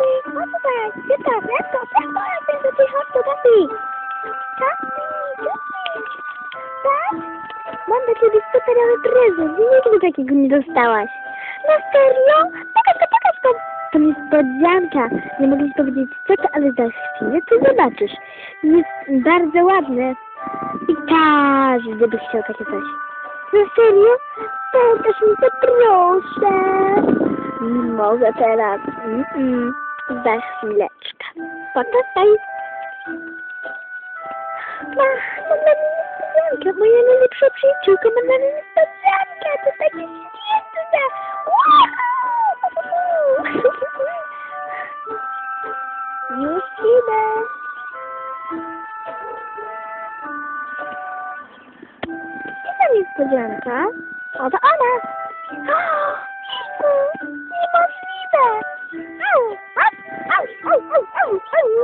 Szybko, szybko, szybko, jak do tej chodź Gabi. Tak? Tak? Mam dla ciebie superowy prezent. Nigdy takiego nie dostałaś. Na serio? Pokaż to, pokaż to. To niespodzianka. Nie mogę ci powiedzieć co to, ale za chwilę ty zobaczysz. Jest bardzo ładne. I każdy by chciał takie coś. Na serio? Pokaż mi to proszę. Nie mogę teraz. Mm -mm. Za chwileczkę. Poczekaj. Ma, Magdalenka, moja najlepsza przyjaciółka, Magdalenka, to takie świetne. Już idę. I tam jest podzianka. Oto ona.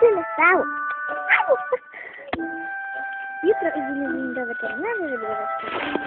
сильно стало. Вітро і зелені до ветеринарної бібліотеки.